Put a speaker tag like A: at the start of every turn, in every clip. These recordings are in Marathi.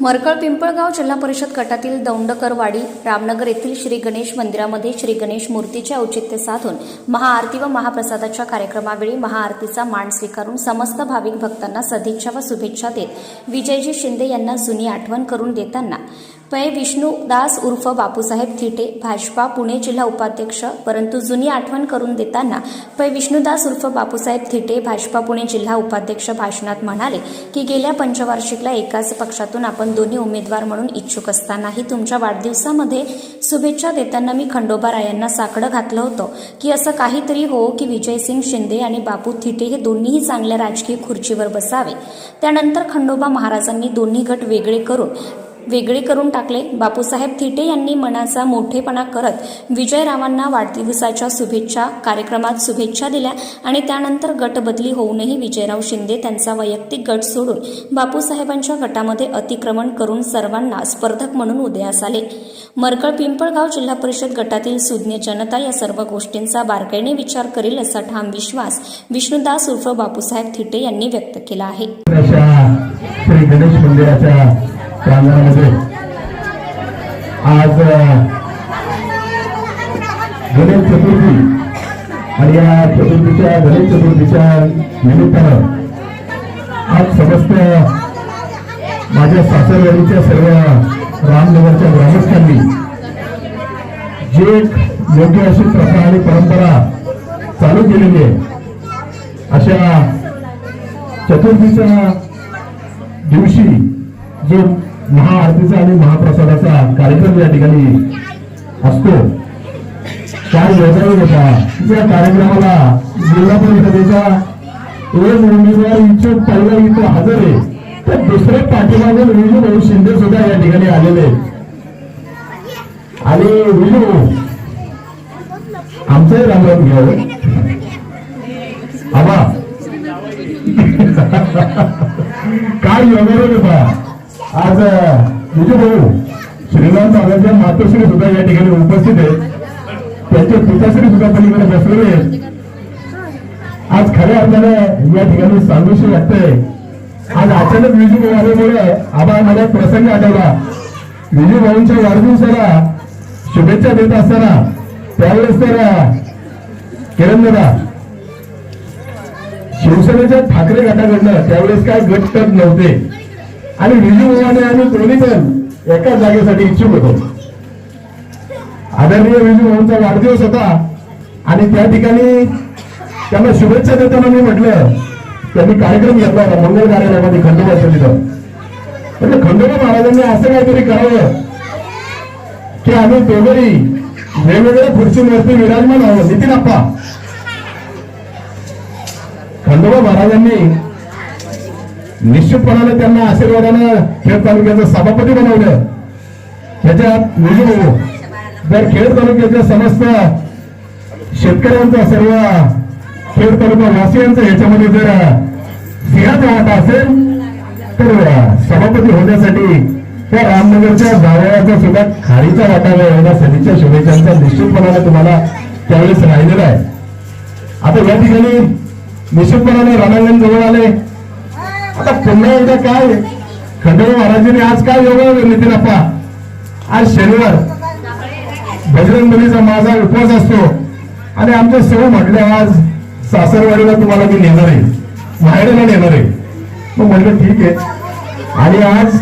A: मरकळ पिंपळगाव जिल्हा परिषद गटातील दौंडकरवाडी रामनगर येथील श्री गणेश मंदिरामध्ये श्री गणेश मूर्तीचे औचित्य साधून महाआरती व महाप्रसादाच्या कार्यक्रमावेळी महाआरतीचा मान स्वीकारून समस्त भाविक भक्तांना सदिच्छा व शुभेच्छा देत विजयजी शिंदे यांना जुनी आठवण करून देताना पै विष्णुदास उर्फ बापूसाहेब थिटे भाजपा पुणे जिल्हा उपाध्यक्ष परंतु जुनी आठवण करून देताना पै विष्णुदास उर्फ बापूसाहेब थिटे भाजपा पुणे जिल्हा उपाध्यक्ष भाषणात म्हणाले की गेल्या पंचवार्षिकला एकाच पक्षातून आपण दोन्ही उमेदवार म्हणून इच्छुक असतानाही तुमच्या वाढदिवसामध्ये शुभेच्छा देताना मी खंडोबा रायांना साकडं घातलं होतं की असं काहीतरी हो की विजयसिंग शिंदे आणि बापू थिटे हे दोन्हीही चांगल्या राजकीय खुर्चीवर बसावे. त्यानंतर खंडोबा महाराजांनी दोन्ही गट वेगळे करून वेगळे करून टाकले. बापूसाहेब थिटे यांनी मनाचा मोठेपणा करत विजयरावांना वाढदिवसाच्या शुभेच्छा कार्यक्रमात शुभेच्छा दिल्या आणि त्यानंतर गटबदली होऊनही विजयराव शिंदे त्यांचा वैयक्तिक गट सोडून बापूसाहेबांच्या गटामध्ये अतिक्रमण करून सर्वांना स्पर्धक म्हणून उदयास आले. मरकळ पिंपळगाव जिल्हा परिषद गटातील सुज्ञ जनता या सर्व गोष्टींचा बारकाईने विचार करेल असा ठाम विश्वास विष्णुदास उर्फ बापूसाहेब थिटे यांनी व्यक्त केला आहे.
B: श्री गणेश मंदिराच्या प्रांगणामध्ये आज गणेश चतुर्थी आणि या चतुर्थीच्या गणेश चतुर्थीच्या निमित्तानं आज समस्त माझ्या सासरवाडीच्या सर्व रामनगरच्या ग्रामस्थांनी जे योग्य अशी प्रथा आणि परंपरा चालू केलेली आहे अशा चतुर्थीच्या दिवशी जो महाआरतीचा आणि महाप्रसादाचा कार्यक्रम या ठिकाणी असतो. काल योजना होता या कार्यक्रमाला जिल्हा परिषदेचा एक उमेदवार इच्छुक पहिला इथं हजर आहे. तर दुसरे पाठीमागे विजू भाऊ शिंदे सुद्धा या ठिकाणी आलेले आणि विजू आमचंही रामराम घ्यावं हो. आबा. काय योजना होता आज विजयभाऊ म्हणजे श्रीराम बाबाच्या मातोश्री सुद्धा या ठिकाणी उपस्थित आहेत. त्यांचे पिताश्री सुद्धा पलीकडे बसलेले आहेत. आज खऱ्या अर्थाने या ठिकाणी सांगूशी वाटतंय. आज अचानक विजू आल्यामुळे आम्हाला मला प्रसंग आठवला विजू भाऊंच्या वाढदिवसाला शुभेच्छा देत असताना त्यावेळेस तर किरण दादा शिवसेनेच्या ठाकरे गटाकडनं त्यावेळेस काय गट नव्हते. आणि विजू भावाने आम्ही दोन्ही पण एकाच जागेसाठी इच्छुक होतो. आदरणीय विजू भाऊंचा वाढदिवस होता. आणि त्या ठिकाणी त्यांना शुभेच्छा देताना मी म्हटलं त्यांनी कार्यक्रम घेतला होता मंगल कार्यालयामध्ये खंडोबा तिथं म्हणजे खंडोबा महाराजांनी असं काहीतरी करावं की आम्ही दोघंही वेगवेगळ्या खुर्चीवरती विराजमान आहोत. नितीन आप्पा. खंडोबा महाराजांनी निश्चितपणाने त्यांना आशीर्वादानं खेड तालुक्याचं सभापती बनवलं. त्याच्यात विजू जर खेड तालुक्याच्या समस्त शेतकऱ्यांचा सर्व खेड तालुका वासियांचा याच्यामध्ये जर सिंहाचा वाटा असेल तर सभापती होण्यासाठी त्या रामनगरच्या जावयाचा सुद्धा खारीचा वाटा एवढ्या सनीच्या शुभेच्छांचा निश्चितपणाने तुम्हाला त्यावेळेस राहिलेला आहे. आता या ठिकाणी निश्चितपणाने रणांगण जवळ आले. आता पुन्हा एकदा काय खंडोबा महाराजांनी आज काय योगा नितीन अप्पा? आज शनिवार. भजरंगबलीचा माझा उपवास असतो. आणि आमचे सौ म्हटले आज सासरवाडीला तुम्हाला मी नेणार आहे. माहेरला नेणार आहे. मग म्हटलं ठीक आहे. आणि आज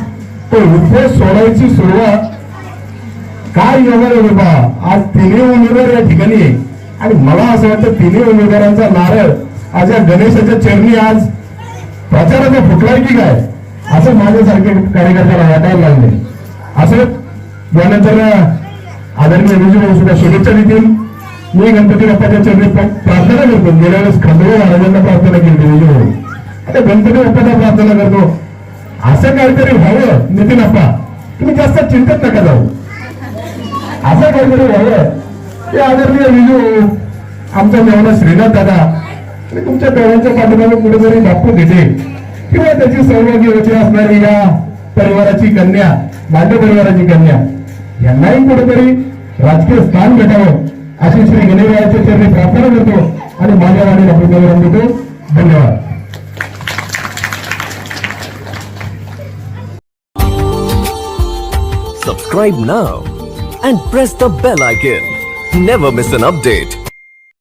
B: तो उपवास सोडायची सुरुवात काय योगा रे बाबा? आज तिन्ही उमेदवार या ठिकाणी आणि मला असं वाटतं तिन्ही उमेदवारांचा नारळ आज या गणेशाच्या चरणी आज प्रचाराचा फुटलाय की काय? असं माझ्यासारखे कार्यकर्त्याला वाटायला लागले. असं यानंतर आदरणीय विजय सुद्धा शुभेच्छा देतील. मी गणपती बाप्पाच्या चरणी प्रार्थना करतो. गेल्या वेळेस खंडोबा महाराजांना प्रार्थना केली विजय भाऊ. आता गणपती बाप्पाला प्रार्थना करतो. असं काहीतरी व्हावं नितीन अप्पा. तुम्ही जास्त चिंतत नका जाऊ. असं काहीतरी व्हावं. ते आदरणीय विजू आमच्या मेवना श्रीनाथ दादा आणि तुमच्या डोळ्यांच्या पाठीमागे कुठेतरी बापू घेते किंवा त्याची सहभागी होती असणारी या परिवाराची कन्या माझ्या परिवाराची कन्या यांनाही कुठेतरी राजकीय स्थान भेटावं अशी श्री गणेशरायाच्या चरणी प्रार्थना करतो आणि माझ्या वाणीला पुनरावृत्ती देतो धन्यवाद
C: Subscribe now and press the bell icon. Never miss an update.